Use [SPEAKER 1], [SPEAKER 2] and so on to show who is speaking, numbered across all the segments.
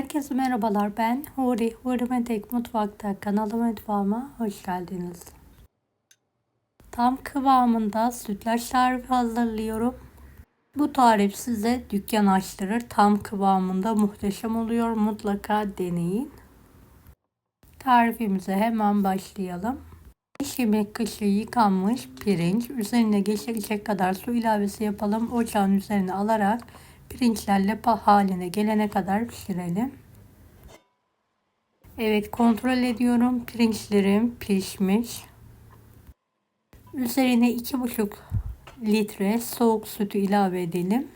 [SPEAKER 1] Herkese merhabalar ben Huri. Huri Medek Mutfak'ta kanalıma mutfağıma hoş geldiniz. Tam kıvamında sütlaç tarifi hazırlıyorum. Bu tarif size dükkan açtırır. Tam kıvamında muhteşem oluyor. Mutlaka deneyin. Tarifimize hemen başlayalım. 5 yemek kaşığı yıkanmış pirinç. Üzerine geçirecek kadar su ilavesi yapalım. Ocağın üzerine alarak pirinçler lapa haline gelene kadar pişirelim. Evet kontrol ediyorum. Pirinçlerim pişmiş. Üzerine 2,5 litre soğuk sütü ilave edelim.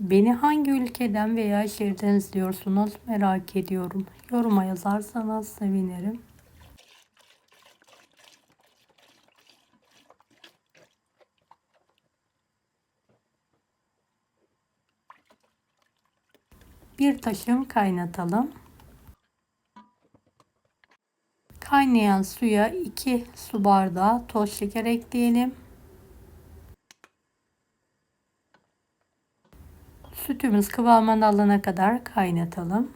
[SPEAKER 1] Beni hangi ülkeden veya şehirden izliyorsunuz merak ediyorum. Yoruma yazarsanız sevinirim. Bir taşım kaynatalım. Kaynayan suya 2 su bardağı toz şeker ekleyelim. Sütümüz kıvamını alana kadar kaynatalım.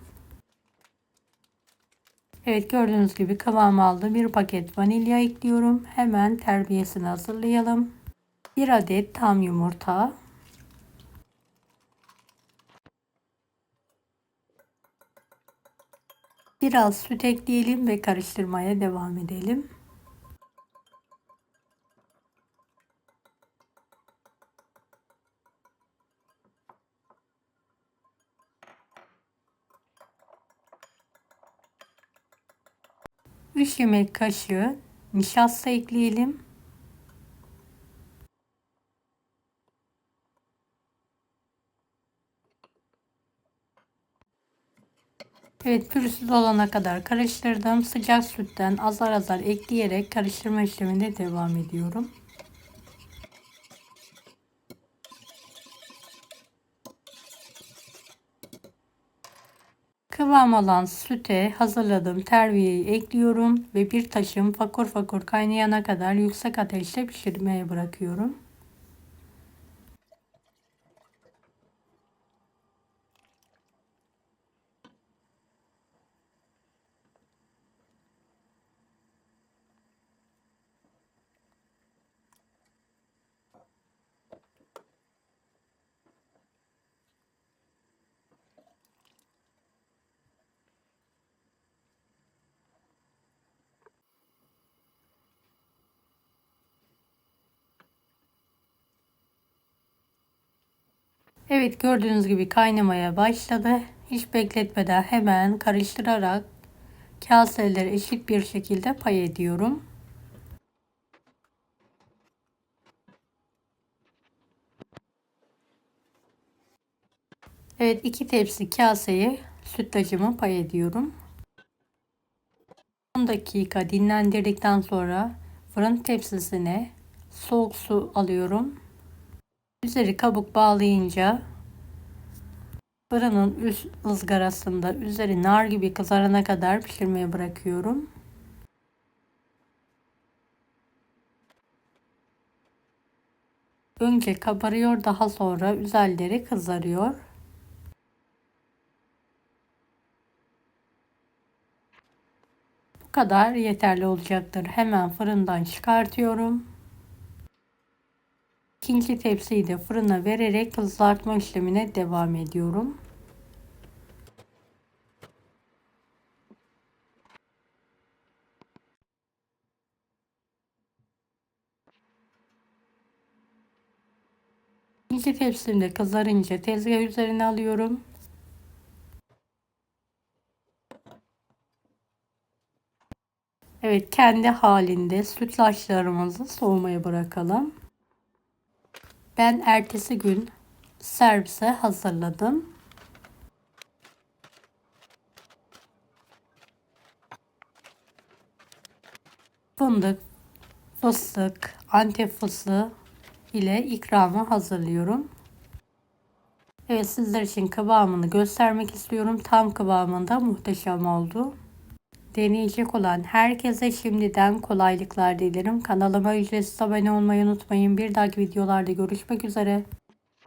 [SPEAKER 1] Evet gördüğünüz gibi kıvam aldı. Bir paket vanilya ekliyorum. Hemen terbiyesini hazırlayalım. Bir adet tam yumurta. Biraz süt ekleyelim ve karıştırmaya devam edelim. 3 yemek kaşığı nişasta ekleyelim. Evet pürüzsüz olana kadar karıştırdım. Sıcak sütten azar azar ekleyerek karıştırma işlemine devam ediyorum. Kıvam alan süte hazırladığım terbiyeyi ekliyorum ve bir taşım fakur fakur kaynayana kadar yüksek ateşte pişirmeye bırakıyorum. Evet gördüğünüz gibi kaynamaya başladı. Hiç bekletmeden hemen karıştırarak kaseleri eşit bir şekilde pay ediyorum. Evet iki tepsi kaseyi sütlacımı pay ediyorum. 10 dakika dinlendirdikten sonra fırın tepsisine soğuk su alıyorum. Üzeri kabuk bağlayınca fırının üst ızgarasında üzeri nar gibi kızarana kadar pişirmeye bırakıyorum. Önce kabarıyor daha sonra üzerleri kızarıyor. Bu kadar yeterli olacaktır. Hemen fırından çıkartıyorum. İkinci tepsiyi de fırına vererek kızartma işlemine devam ediyorum. İkinci tepsimde kızarınca tezgah üzerine alıyorum. Evet kendi halinde sütlaçlarımızı soğumaya bırakalım. Ben ertesi gün servise hazırladım. Fındık, fıstık, antep fıstığı ile ikramı hazırlıyorum. Evet sizler için kıvamını göstermek istiyorum. Tam kıvamında muhteşem oldu. Deneyecek olan herkese şimdiden kolaylıklar dilerim. Kanalıma ücretsiz abone olmayı unutmayın. Bir dahaki videolarda görüşmek üzere.